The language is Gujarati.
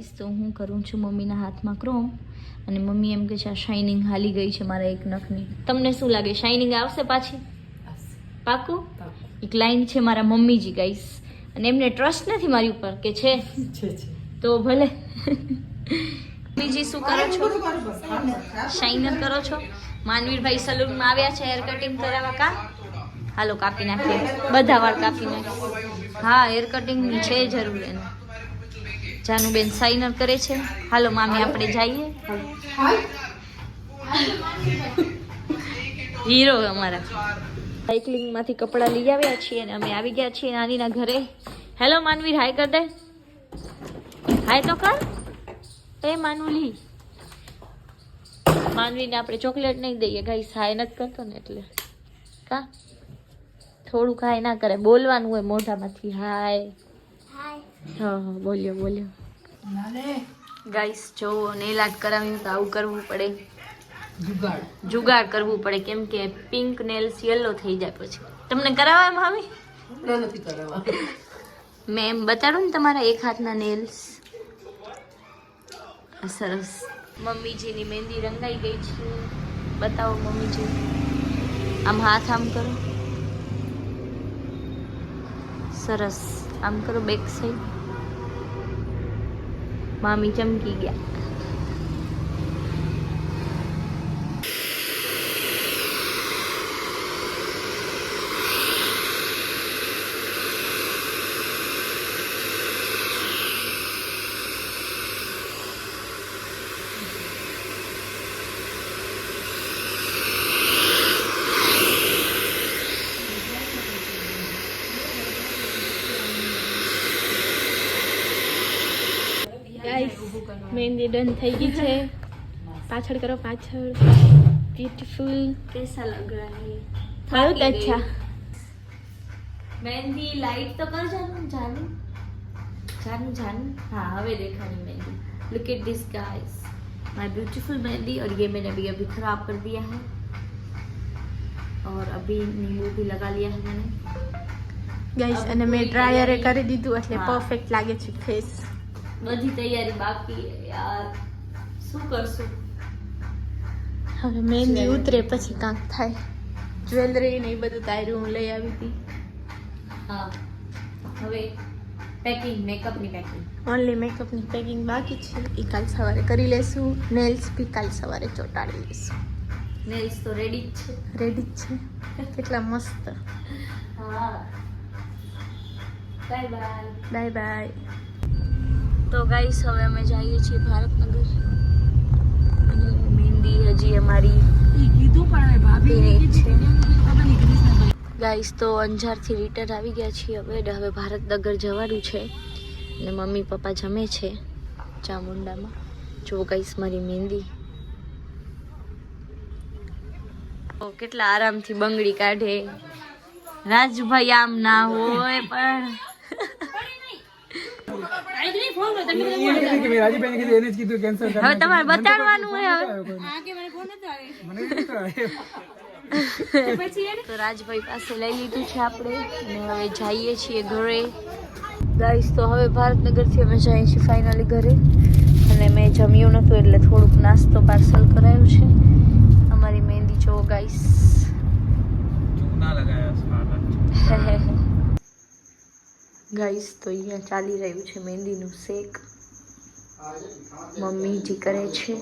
ગાઈસ તો હું કરું છું મમ્મીના હાથમાં ક્રોમ અને મમ્મી એમ કે છે આ શાઇનિંગ હાલી ગઈ છે મારા એક નખની. તમને શું લાગે? શાઇનિંગ આવશે પાછી? પાકું? એક લાઈન છે મારા મમ્મીજી ગાઈસ. અને એમને ટ્રસ્ટ નથી મારી ઉપર કે છે. તો ભલે. મમ્મીજી શું કરો છો? શાઇનર કરો છો? માનવીરભાઈ સલૂનમાં આવ્યા છે હેર કટિંગ કરાવવા કા? હાલો કાપી નાખીએ. બધા વાળ કાપી નાખીએ. હા હેર કટિંગની છે જરૂર એને. જાનુબેન સાઇનર કરે છે. હાલો મામી આપણે જઈએ. હીરો અમારા. સાયકલિંગમાંથી કપડાં લઈ આવ્યા છીએ અને અમે આવી ગયા છીએ નાનીના ઘરે. હેલો માનવીર હાય કર દે. હાય તો કર એ માનવલી માનવીને આપણે ચોકલેટ નહીં દઈએ. ગાઈ હાય નથી કરતો ને એટલે. કા? થોડું હાય ના કરે. બોલવાનું હોય મોઢામાંથી. હાય હા હા બોલ્યો બોલ્યો. ગાઈસ જો નેલ આર્ટ કરાવ્યું તો આવું કરવું પડે. જુગાડ. કરવું પડે કેમ કે પિંક નેલ્સ યલો થઈ જાય પછી. તમને કરાવવા એમ આવી મેં એમ બતાડું ને તમારા એક હાથના નેલ્સ સરસ. મમ્મીજીની મહેંદી રંગાઈ ગઈ છે. બતાવો મમ્મીજી. આમ હાથ આમ કરો. સરસ. આમ કરો બેક સાઈડ મામી ચમકી ગયા ગાઈસ મહેંદી ડન થઈ ગઈ છે પાછળ કરો પાછળ બ્યુટીફુલ कैसा लग रहा है बहुत अच्छा મહેંદી લાઈટ તો કર જાનું જાનું જાનું જાનું हाँ हवे देखानी mehndi look at this guys my beautiful mehndi और ये मैंने अभी अभी खराब कर दिया है और अभी नींबू भी लगा लिया है मैंने ગાઈસ અને મેં ડ્રાયરે કરી દીધું એટલે હા. પરફેક્ટ લાગે છે ફેસ બધી તૈયારી બાકી યાર શું કરશું? હવે મહેંદી ઉતરે પછી કાંક થાય. જ્વેલરી ને એ બધું તાર્યું હું લઈ આવી હતી. હા. હવે પેકિંગ મેકઅપની પેકિંગ ઓનલી મેકઅપની પેકિંગ બાકી છે. એ કાલ સવારે કરી લેશું. નેલ્સ બી કાલ સવારે ચોંટાડી લેશું. નેલ્સ તો રેડી જ છે. રેડી જ છે. કેટલા મસ્ત. હા. બાય બાય બાય બાય તો ગાઈસ હવે અમે જઈએ છીએ ભારતનગર. અને મહેંદી હજી અમારી કીધું પીરી છે. ગાઈસ તો અંજારથી રિટર્ન આવી ગયા છીએ હવે હવે ભારતનગર જવાનું છે. અને મમ્મી પપ્પા જમે છે ચામુંડામાં. જો ગાઈસ મારી મહેંદી. કેટલા આરામથી બંગડી કાઢે. રાજભાઈ આમ ના હોય પણ. હવે તમારે બતાડવાનું હોય હવે. તો રાજભાઈ પાસે લઈ લીધું છે આપણે અને હવે જઈએ છીએ ઘરે. ગાઈસ તો હવે ભારતનગરથી અમે જઈએ છીએ ફાઇનલી ઘરે. અને મેં જમ્યું નહોતું એટલે થોડુંક નાસ્તો પાર્સલ કરાયું છે. અમારી મહેંદી જો ગાઈસ ગાઈસ તો અહીંયા ચાલી રહ્યું છે મહેંદીનું શેક. મમ્મી જે કરે છે.